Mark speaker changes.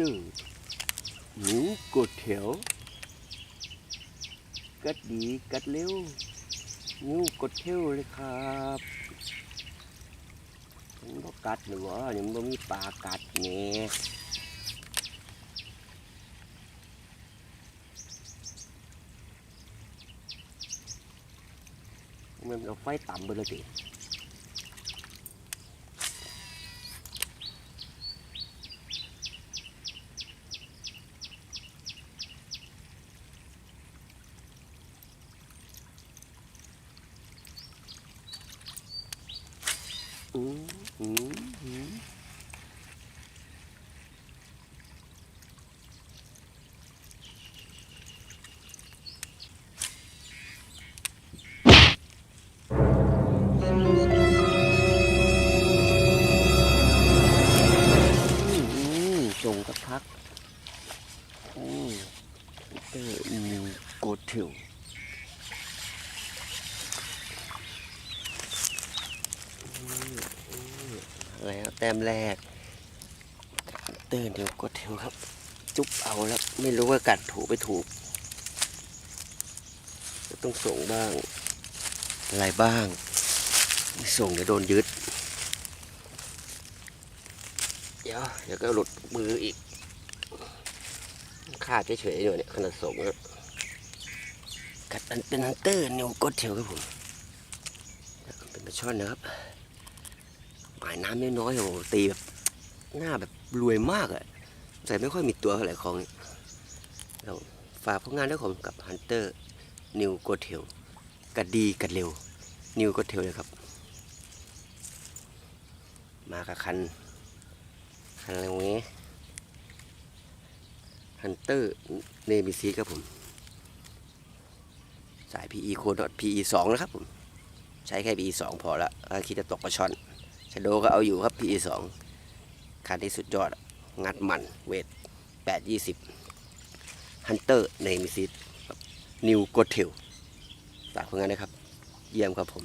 Speaker 1: ตื้อหนูกดแถวกัดดีกัดเร็วนิ้วกดเท่วเลยครับมันก็กัดหรือวะนี่มันมีปลากัดเนี่ยมันเอาไฟต่ำไปเลยสิ อร์นิวโกทิวแล้ว แต้มแรก เตือนเดี๋ยวกดเทวครับ จุ๊บเอาแล้วไม่รู้ว่ากัดถูกไปถูก ต้องส่งบ้าง อะไรบ้างส่งเดี๋ยวโดนยึด เดี๋ยวเดี๋ยวก็หลุดมืออีกขาดเฉยๆอยู่เนี่ยขนาดส่งแล้วกัดมันเป็นฮันเตอร์นิวกดเทวครับผมเป็นปลาช่อนนะครับ หมายน้ำน้อยๆโอ้โหตีแบบหน้าแบบรวยมากอะแต่ไม่ค่อยมีตัวเท่าไหร่ของนี่เราฝากผลงานด้วยผมกับฮันเตอร์นิวโกเทลกัดดีกัดเร็ว นิวโกเทลเลยครับ มากับคัน คันอะไรวะนี้ยฮันเตอร์เนมิซีครับผม สาย PE โคดอท PE 2 นะครับผม ใช้แค่ PE 2 พอละถ้าคิดจะตกปลาช่อน ชโดก็เอาอยู่ครับ PE สองคันที่สุดยอด งัดมันเวทแปดยี่สิบฮันเตอร์ในมิซิสนิวโกเทลฝากผลงานนะครับ เยี่ยมครับผม